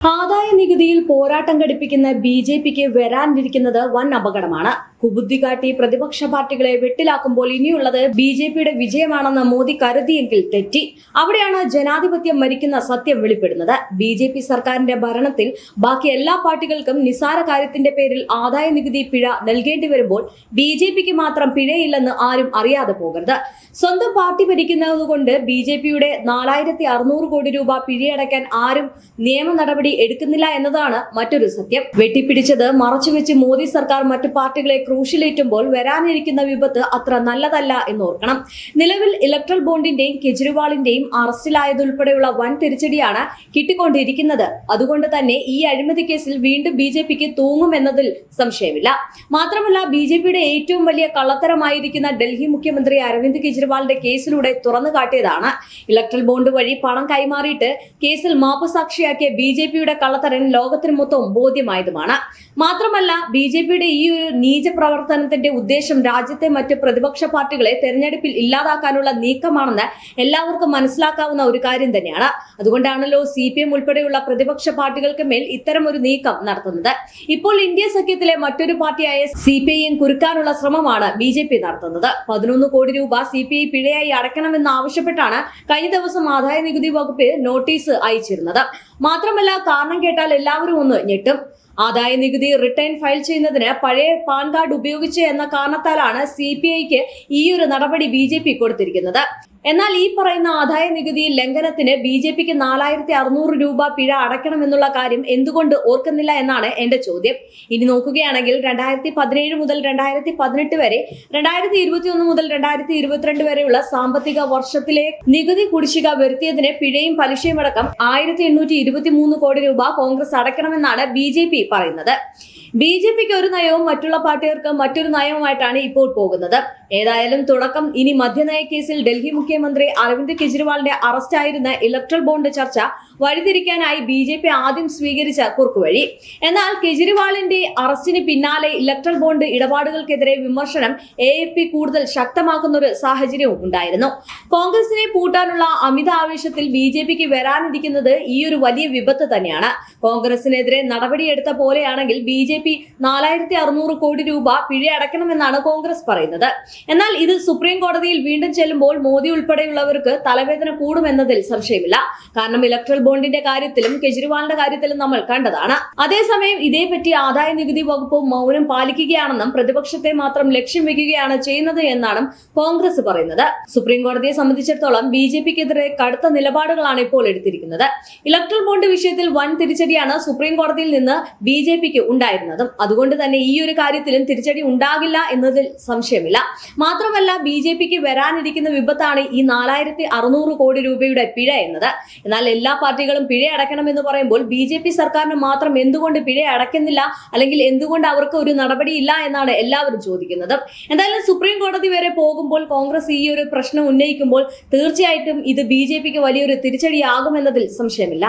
ആദായ നികുതിയിൽ പോരാട്ടം ഘടിപ്പിക്കുന്ന ബി ജെ പിക്ക് വരാനിരിക്കുന്നത് വൻ അപകടമാണ്. കുബുദ്ധി കാട്ടി പ്രതിപക്ഷ പാർട്ടികളെ വെട്ടിലാക്കുമ്പോൾ ഇനിയുള്ളത് ബി ജെ പിയുടെ വിജയമാണെന്ന് മോദി കരുതിയെങ്കിൽ തെറ്റി. അവിടെയാണ് ജനാധിപത്യം മരിക്കുന്ന സത്യം വെളിപ്പെടുന്നത്. ബി ജെ പി സർക്കാരിന്റെ ഭരണത്തിൽ ബാക്കി എല്ലാ പാർട്ടികൾക്കും നിസാര കാര്യത്തിന്റെ പേരിൽ ആദായ നികുതി പിഴ നൽകേണ്ടി വരുമ്പോൾ ബി ജെ പിക്ക് മാത്രം പിഴയില്ലെന്ന് ആരും അറിയാതെ പോകരുത്. സ്വന്തം പാർട്ടി ഭരിക്കുന്നതുകൊണ്ട് ബി ജെ പിയുടെ നാലായിരത്തി അറുന്നൂറ് കോടി രൂപ പിഴയടയ്ക്കാൻ ആരും നിയമ നടപടി എടുക്കുന്നില്ല എന്നതാണ് മറ്റൊരു സത്യം. വെട്ടിപ്പിടിച്ചത് മറച്ചുവെച്ച് മോദി സർക്കാർ മറ്റു പാർട്ടികളെ ക്രൂശിലേറ്റുമ്പോൾ വരാനിരിക്കുന്ന വിപത്ത് അത്ര നല്ലതല്ല എന്ന് ഓർക്കണം നിലവിൽ ഇലക്ട്രൽ ബോണ്ടിന്റെയും കെജ്രിവാളിന്റെയും അറസ്റ്റിലായതുൾപ്പെടെയുള്ള വൻ തിരിച്ചടിയാണ് കിട്ടിക്കൊണ്ടിരിക്കുന്നത്. അതുകൊണ്ട് തന്നെ ഈ അഴിമതി കേസിൽ വീണ്ടും ബി ജെ പിക്ക് തൂങ്ങുമെന്നതിൽ സംശയമില്ല. മാത്രമല്ല ബി ജെ പിയുടെ ഏറ്റവും വലിയ കള്ളത്തരമായിരിക്കുന്ന ഡൽഹി മുഖ്യമന്ത്രി അരവിന്ദ് കെജ്രിവാളിന്റെ കേസിലൂടെ തുറന്നു കാട്ടിയതാണ്. ഇലക്ട്രൽ ബോണ്ട് വഴി പണം കൈമാറിയിട്ട് കേസിൽ മാപ്പുസാക്ഷിയാക്കിയ ബി ജെ പിയുടെ കള്ളത്തരൻ ലോകത്തിന് മൊത്തം ബോധ്യമായതുമാണ് മാത്രമല്ല ബി ജെ പിയുടെ ഈ ഒരു നീച പ്രവർത്തനത്തിന്റെ ഉദ്ദേശം രാജ്യത്തെ മറ്റ് പ്രതിപക്ഷ പാർട്ടികളെ തെരഞ്ഞെടുപ്പിൽ ഇല്ലാതാക്കാനുള്ള നീക്കമാണെന്ന് എല്ലാവർക്കും മനസ്സിലാക്കാവുന്ന ഒരു കാര്യം തന്നെയാണ്. അതുകൊണ്ടാണല്ലോ സി പി എം ഉൾപ്പെടെയുള്ള പ്രതിപക്ഷ പാർട്ടികൾക്ക് മേൽ ഇത്തരം ഒരു നീക്കം നടത്തുന്നത്. ഇപ്പോൾ ഇന്ത്യ സഖ്യത്തിലെ മറ്റൊരു പാർട്ടിയായ സി പി ഐ എം കുറുക്കാനുള്ള ശ്രമമാണ് ബി ജെ പി നടത്തുന്നത്. പതിനൊന്ന് കോടി രൂപ സി പി ഐ പിഴയായി അടയ്ക്കണമെന്ന് ആവശ്യപ്പെട്ടാണ് കഴിഞ്ഞ ദിവസം ആദായ നികുതി വകുപ്പ് നോട്ടീസ് അയച്ചിരുന്നത്. മാത്രമല്ല കാരണം കേട്ടാൽ എല്ലാവരും ഒന്ന് ഞെട്ടും. ആദായ നികുതി റിട്ടേൺ ഫയൽ ചെയ്യുന്നതിന് പഴയ പാൻ കാർഡ് ഉപയോഗിച്ച് എന്ന കാരണത്താലാണ് സി പി ഐക്ക് ഈ ഒരു നടപടി ബി ജെ പി കൊടുത്തിരിക്കുന്നത്. എന്നാൽ ഈ പറയുന്ന ആദായ നികുതി ലംഘനത്തിന് ബി ജെ പിക്ക് നാലായിരത്തി അറുന്നൂറ് രൂപ പിഴ അടയ്ക്കണമെന്നുള്ള കാര്യം എന്തുകൊണ്ട് ഓർക്കുന്നില്ല എന്നാണ് എന്റെ ചോദ്യം. ഇനി നോക്കുകയാണെങ്കിൽ രണ്ടായിരത്തി പതിനേഴ് മുതൽ രണ്ടായിരത്തി പതിനെട്ട് വരെ രണ്ടായിരത്തി ഇരുപത്തി ഒന്ന് മുതൽ രണ്ടായിരത്തി ഇരുപത്തിരണ്ട് വരെയുള്ള സാമ്പത്തിക വർഷത്തിലെ നികുതി കുടിശ്ശിക വരുത്തിയതിന് പിഴയും പലിശയും അടക്കം ആയിരത്തി എണ്ണൂറ്റി ഇരുപത്തി മൂന്ന് കോടി രൂപ കോൺഗ്രസ് അടയ്ക്കണമെന്നാണ് ബി ജെ പി പറയുന്നത്. ബി ജെ പിക്ക് ഒരു നയവും മറ്റുള്ള പാർട്ടികൾക്ക് മറ്റൊരു നയവുമായിട്ടാണ് ഇപ്പോൾ പോകുന്നത്. ഏതായാലും തുടക്കം ഇനി മദ്യനയ കേസിൽ ഡൽഹി മുഖ്യമന്ത്രി അരവിന്ദ് കെജ്രിവാളിന്റെ അറസ്റ്റായിരുന്ന ഇലക്ട്രൽ ബോണ്ട് ചർച്ച വഴിതിരിക്കാനായി ബി ജെ പി ആദ്യം സ്വീകരിച്ച കുറുക്കുവഴി എന്നാൽ കെജ്രിവാളിന്റെ അറസ്റ്റിന് പിന്നാലെ ഇലക്ട്രൽ ബോണ്ട് ഇടപാടുകൾക്കെതിരെ വിമർശനം എ കൂടുതൽ ശക്തമാക്കുന്ന ഒരു സാഹചര്യവും ഉണ്ടായിരുന്നു. കോൺഗ്രസിനെ പൂട്ടാനുള്ള അമിത ആവേശത്തിൽ ബി ജെ പിക്ക് വരാനിരിക്കുന്നത് ഈ ഒരു വലിയ വിപത്ത് തന്നെയാണ്. കോൺഗ്രസിനെതിരെ നടപടിയെടുത്ത പോലെയാണെങ്കിൽ ബി ജെ പി നാലായിരത്തി അറുന്നൂറ് കോടി രൂപ പിഴ അടയ്ക്കണമെന്നാണ് കോൺഗ്രസ് പറയുന്നത്. എന്നാൽ ഇത് സുപ്രീം കോടതിയിൽ വീണ്ടും ചെല്ലുമ്പോൾ മോദി ഉൾപ്പെടെയുള്ളവർക്ക് തലവേദന കൂടുമെന്നതിൽ സംശയമില്ല. കാരണം ഇലക്ട്രൽ ബോണ്ടിന്റെ കാര്യത്തിലും കെജ്രിവാളിന്റെ കാര്യത്തിലും നമ്മൾ കണ്ടതാണ്. അതേസമയം ഇതേപറ്റി ആദായ നികുതി വകുപ്പ് മൗനം പാലിക്കുകയാണെന്നും പ്രതിപക്ഷത്തെ മാത്രം ലക്ഷ്യം വെക്കുകയാണ് ചെയ്യുന്നത് എന്നാണ് കോൺഗ്രസ് പറയുന്നത്. സുപ്രീം കോടതിയെ സംബന്ധിച്ചിടത്തോളം ബി ജെ പിക്കെതിരെ കടുത്ത നിലപാടുകളാണ് ഇപ്പോൾ എടുത്തിരിക്കുന്നത്. ഇലക്ട്രൽ ബോണ്ട് വിഷയത്തിൽ വൻ തിരിച്ചടിയാണ് സുപ്രീം കോടതിയിൽ നിന്ന് ബി ജെ പിക്ക് ഉണ്ടായിരുന്നതും. അതുകൊണ്ട് തന്നെ ഈ ഒരു കാര്യത്തിലും തിരിച്ചടി ഉണ്ടാകില്ല എന്നതിൽ സംശയമില്ല. മാത്രമല്ല ബി ജെ പിക്ക് വരാനിരിക്കുന്ന വിപത്താണ് ഈ നാലായിരത്തി അറുന്നൂറ് കോടി രൂപയുടെ പിഴ എന്നത്. എന്നാൽ എല്ലാ പാർട്ടികളും പിഴ അടയ്ക്കണമെന്ന് പറയുമ്പോൾ ബി ജെ പി സർക്കാരിന് മാത്രം എന്തുകൊണ്ട് പിഴ അടയ്ക്കുന്നില്ല? അല്ലെങ്കിൽ എന്തുകൊണ്ട് അവർക്ക് ഒരു നടപടിയില്ല എന്നാണ് എല്ലാവരും ചോദിക്കുന്നത്. എന്തായാലും സുപ്രീം കോടതി വരെ പോകുമ്പോൾ കോൺഗ്രസ് ഈ ഒരു പ്രശ്നം ഉന്നയിക്കുമ്പോൾ തീർച്ചയായിട്ടും ഇത് ബി ജെ പിക്ക് വലിയൊരു തിരിച്ചടിയാകുമെന്നതിൽ സംശയമില്ല.